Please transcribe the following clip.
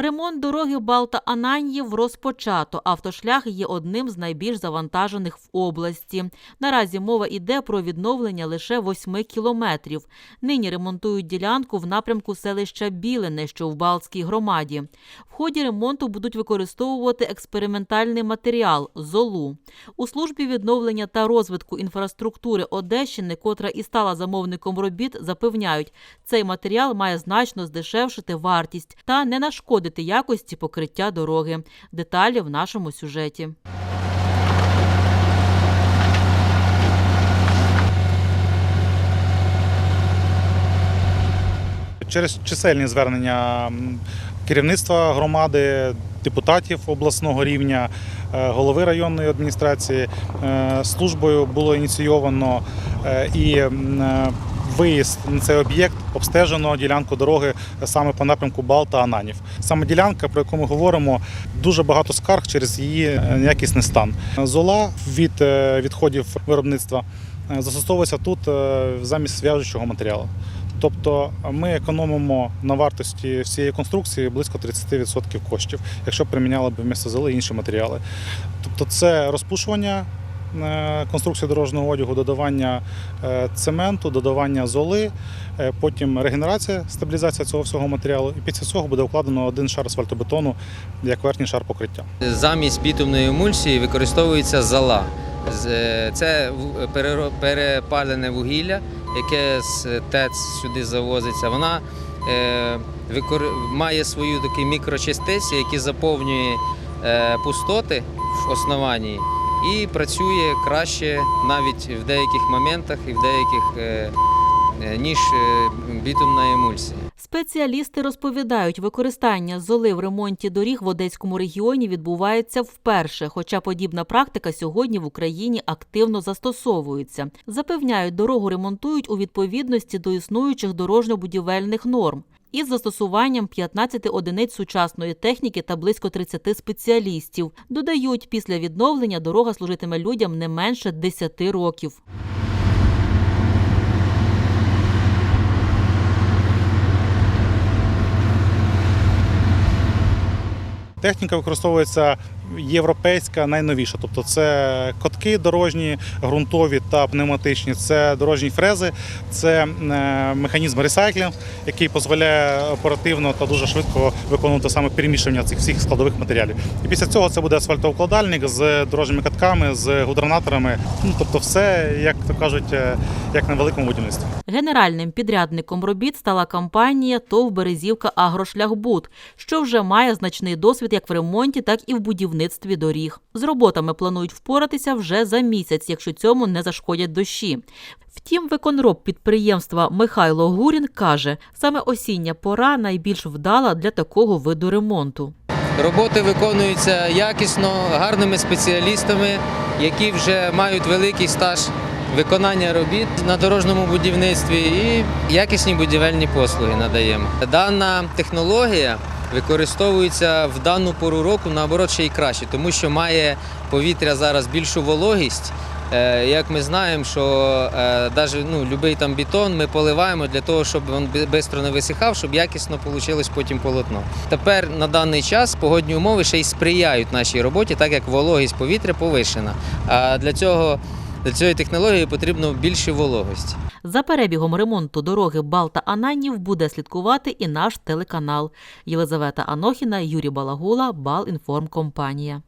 Ремонт дороги Балта-Ананьєв розпочато. Автошлях є одним з найбільш завантажених в області. Наразі мова йде про відновлення лише 8 кілометрів. Нині ремонтують ділянку в напрямку селища Білине, що в Балтській громаді. В ході ремонту будуть використовувати експериментальний матеріал золу. У службі відновлення та розвитку інфраструктури Одещини, котра і стала замовником робіт, запевняють, цей матеріал має значно здешевшити вартість та не нашкодити якості покриття дороги. Деталі в нашому сюжеті. Через чисельні звернення керівництва громади, депутатів обласного рівня, е, голови районної адміністрації е, службою було ініційовано е, і виїзд на цей об'єкт обстежено ділянку дороги саме по напрямку Балта Ананів. Саме ділянка, про яку ми говоримо, дуже багато скарг через її е, якісний стан. Зола від е, відходів виробництва е, застосовується тут замість зв'яжучого матеріалу. Тобто ми економимо на вартості всієї конструкції близько 30% коштів, якщо приміняли б вмісто золи інші матеріали. Тобто це розпушування конструкції дорожнього одягу, додавання е, цементу, додавання золи, е, потім регенерація, стабілізація цього всього матеріалу, і після цього буде укладено один шар асфальтобетону як верхній шар покриття. Замість бітумної емульсії використовується зола. Е, Це перепалене вугілля, яке з ТЕЦ сюди завозиться. Вона е, має свою такі мікрочастиці, які заповнює е, пустоти в основанні і працює краще навіть в деяких моментах і в деяких, е, е, ніж е, бітумна емульсія. Спеціалісти розповідають, використання золи в ремонті доріг в Одеському регіоні відбувається вперше, хоча подібна практика сьогодні в Україні активно застосовується. Запевняють, дорогу ремонтують у відповідності до існуючих дорожньо-будівельних норм. Із застосуванням 15 одиниць сучасної техніки та близько 30 спеціалістів. Додають, після відновлення дорога служитиме людям не менше 10 років. Техніка використовується європейська, найновіша. Тобто це котки дорожні, ґрунтові та пневматичні, це дорожні фрези, це е, механізм ресайклінг, який дозволяє оперативно та дуже швидко виконувати саме переміщення цих всіх складових матеріалів. І після цього це буде асфальтоукладальник з дорожніми катками, з гудронаторами. Ну тобто, все, як то кажуть, е, як на великому будівництві. Генеральним підрядником робіт стала компанія ТОВ Березівка Агрошляхбуд, що вже має значний досвід як в ремонті, так і в будівництві доріг. З роботами планують впоратися вже за місяць, якщо цьому не зашкодять дощі. Втім, виконроб підприємства Михайло Гурін каже, саме осіння пора найбільш вдала для такого виду ремонту. Роботи виконуються якісно, гарними спеціалістами, які вже мають великий стаж виконання робіт на дорожньому будівництві і якісні будівельні послуги надаємо. Дана технологія використовується в дану пору року наоборот ще й краще, тому що має повітря зараз більшу вологість. Е, Як ми знаємо, що е, навіть ну, будь-який там бетон ми поливаємо для того, щоб він швидко не висихав, щоб якісно вийшло потім полотно. Тепер на даний час погодні умови ще й сприяють нашій роботі, так як вологість повітря повишена. А для цього для цієї технології потрібно більше вологості. За перебігом ремонту дороги Балта-Ананів буде слідкувати і наш телеканал. Єлизавета Анохіна, Юрій Балагула, Балінформкомпанія.